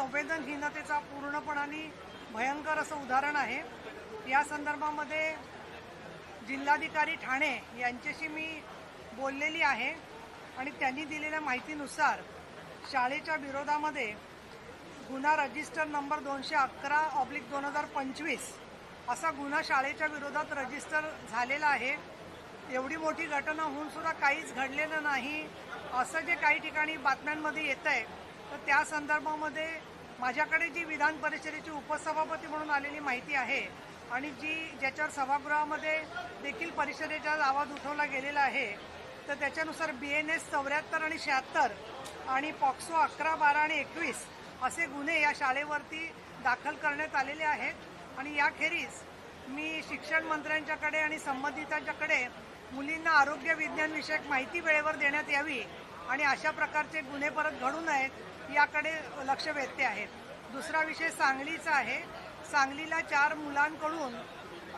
संवेदनहीनतेचा पूर्णपणाने भयंकर असं उदाहरण आहे. या संदर्भामध्ये जिल्हाधिकारी ठाणे यांच्याशी मी बोललेली आहे आणि त्यांनी दिलेल्या माहितीनुसार शाळेच्या विरोधामध्ये गुन्हा रजिस्टर नंबर दोनशे अकरा ऑब्लिक दोन हजार पंचवीस असा गुन्हा शाळेच्या विरोधात रजिस्टर झालेला आहे. एवढी मोठी घटना होऊन सुद्धा काहीच घडलेलं नाही. असं जे काही ठिकाणी बातम्यांमध्ये येत आहे तर त्या संदर्भामध्ये माझ्याकडे जी विधान परिषदेची उपसभापती म्हणून आलेली माहिती आहे आणि जी ज्याच्यावर सभागृहामध्ये देखील परिषदेचा आवाज उठवला गेलेला आहे तर त्याच्यानुसार बी एन एस चौऱ्याहत्तर आणि शहात्तर आणि पॉक्सो अकरा बारा आणि एकवीस असे गुन्हे या शाळेवरती दाखल करण्यात आलेले आहेत. आणि याखेरीज मी शिक्षण मंत्र्यांच्याकडे आणि संबंधितांच्याकडे मुलींना आरोग्य विज्ञान विषयक माहिती वेळेवर देण्यात यावी आणि अशा प्रकारचे गुन्हे परत घडू नयेत याकडे लक्ष वेधते आहेत दुसरा विषय सांगलीचा आहे. सांगलीला चार मुलांकडून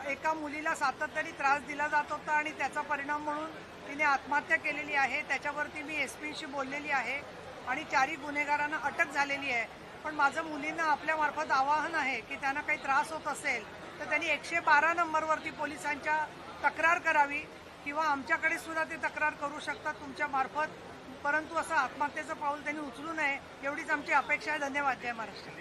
एका मुलीला सातत्याने त्रास दिला जात होता आणि त्याचा परिणाम म्हणून तिने आत्महत्या केलेली आहे. त्याच्यावरती मी एस पीशी बोललेली आहे आणि चारही गुन्हेगारांना अटक झालेली आहे. पण माझं मुलींना आपल्यामार्फत आवाहन आहे की त्यांना काही त्रास होत असेल तर त्यांनी एकशे बारा नंबरवरती पोलिसांच्या तक्रार करावी किंवा आमच्याकडे सुद्धा ते तक्रार करू शकतात. तुमच्या मार्फत परंतु असं आत्महत्येचं पाऊल त्यांनी उचलू नये एवढीच आमची अपेक्षा आहे. धन्यवाद. जय महाराष्ट्र.